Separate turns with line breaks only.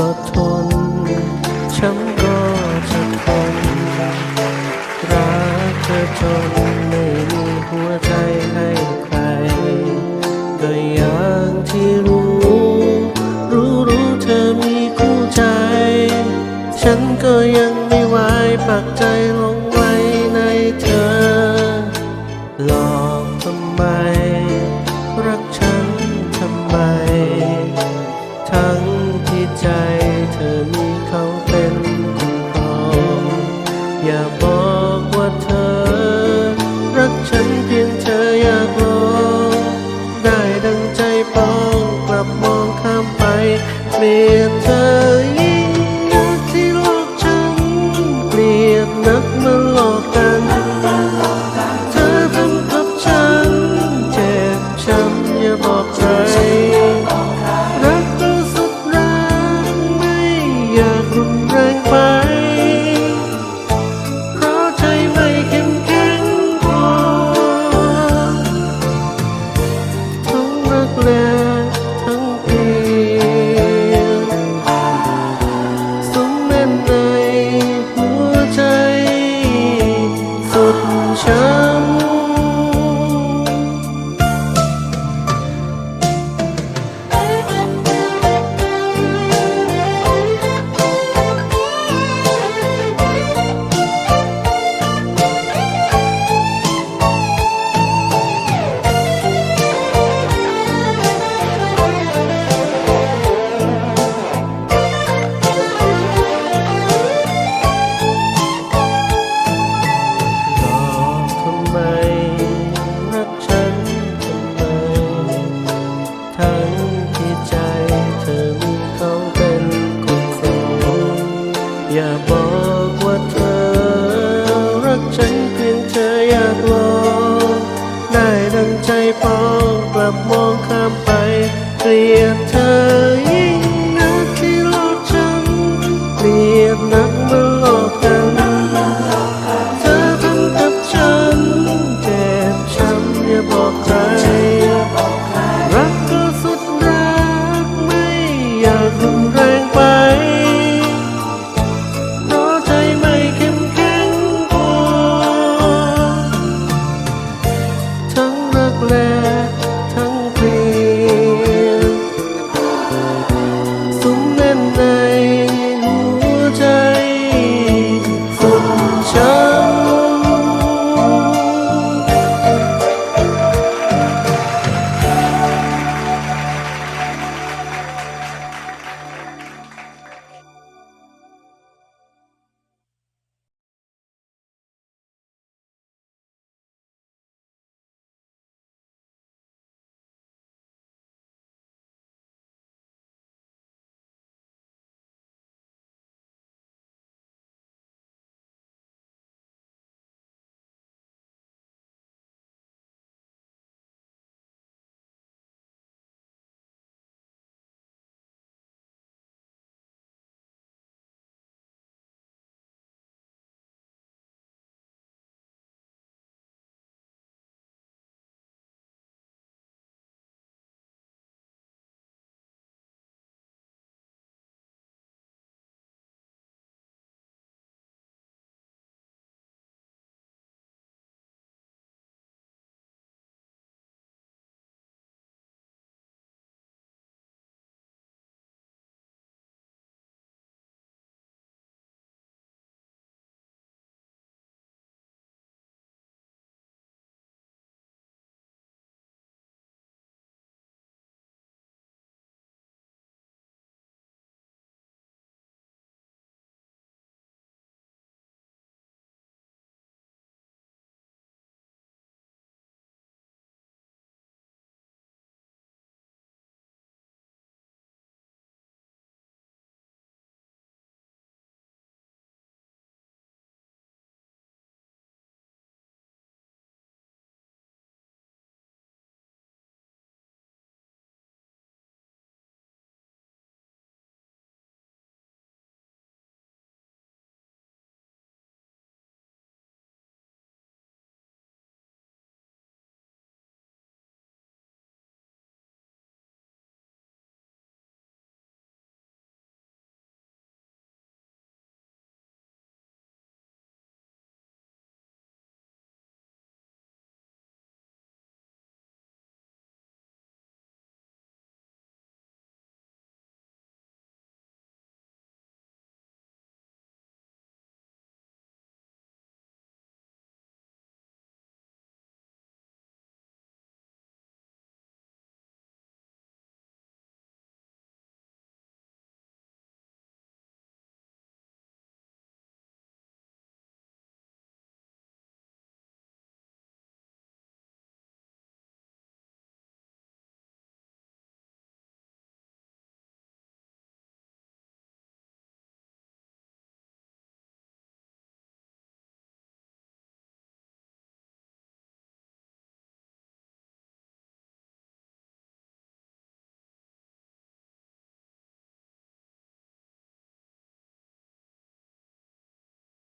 ก็ทนฉันก็จะทน รักเธอจนไม่มีหัวใจให้ใคร ก็อย่างที่รู้ รู้รู้เธอมีคู่ใจ ฉันก็ยังไม่ไว้ปักใจ มียดเธอยิ่งนักที่โลกฉันเปลียดนะ Yeah, boy.